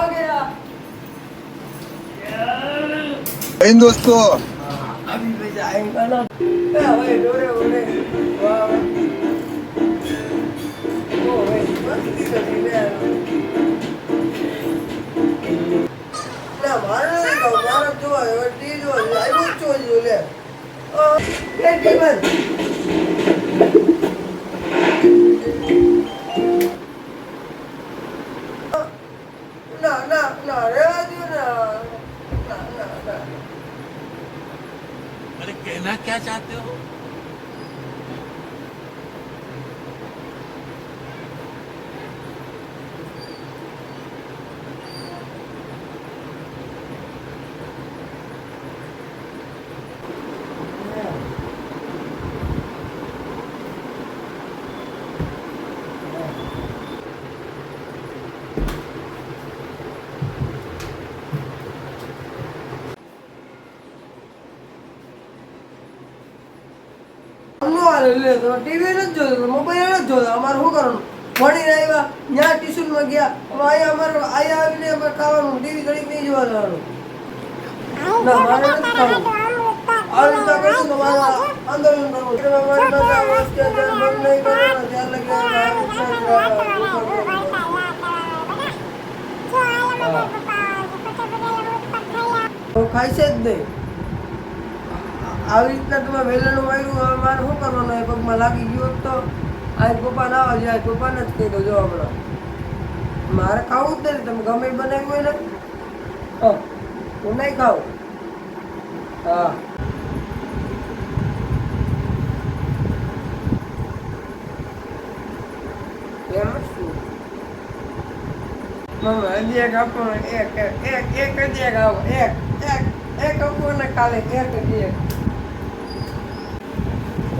आ गया इन दोस्तों अभी मजा आएगा ना ए, ओए डोरे ओरे वाह वाह। ओ भाई मस्ती કરી લે ના મારે નથી કહું મારે જોવા હવે ટી જોવા છે આવ્યું જ જોઈ લે અ, એ ટી अरे कहना क्या चाहते हो Thank you. લે ટીવી નથી જોતો મોબાઈલ નથી જોતો અમારે શું કરવાનું ભણીને આવ્યા ત્યાં ટ્યુશનમાં ગયા હવે અહીંયા અમારે અહીંયા આવીને અમારે ખાવાનું ટીવી ઘડીક નહીં જોવા જવાનું ના મારે નથી ખાવું આવી રીતના કરશું તો મારે આંદોલન કરવું છે. મારી પાસે આ વસ્તુ અત્યારે બંધ નહીં કરવાના. ત્યાર લગી આ રીતના ખાય છે જ નહીં આવી રીતના તમે વેલણું માર્યું હવે મારે શું કરવાનું એ પગમાં લાગી ગયું હોત તો આ પપ્પા ના આવે જાય પપ્પાને જ કહી દો જો હમણાં મારે ખાવું જ નથી તમે ગમે એ બનાવ્યું હોય ને હા હું નહીં ખાઉં હા એમ જ શું મમ્મી હજી એક આપો ને એક એક એક એક જ એક આવો એક એક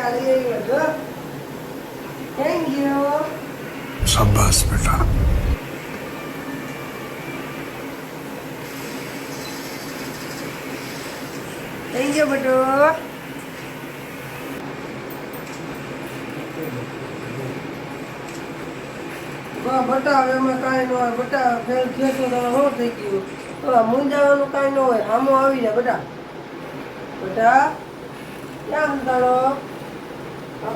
ચાલી બેટા. થેન્ક એમાં કાંઈ ન હોય. બટા ફેલ થયો તો શું થઈ ગયું? પેલા મૂંઝાવાનું કાંઈ ન હોય. આમો આવી જાય બટા. બટા ક્યાં મૂંઝાણો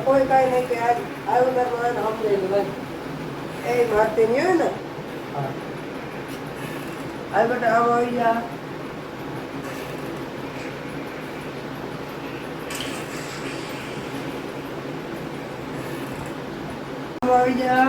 કોઈ કાંઈ નહીં કે આજ આવ્યો તાર મને અમને એ મારતી નહીં હોય ને? આ બટા આમ આવી જા આવી જા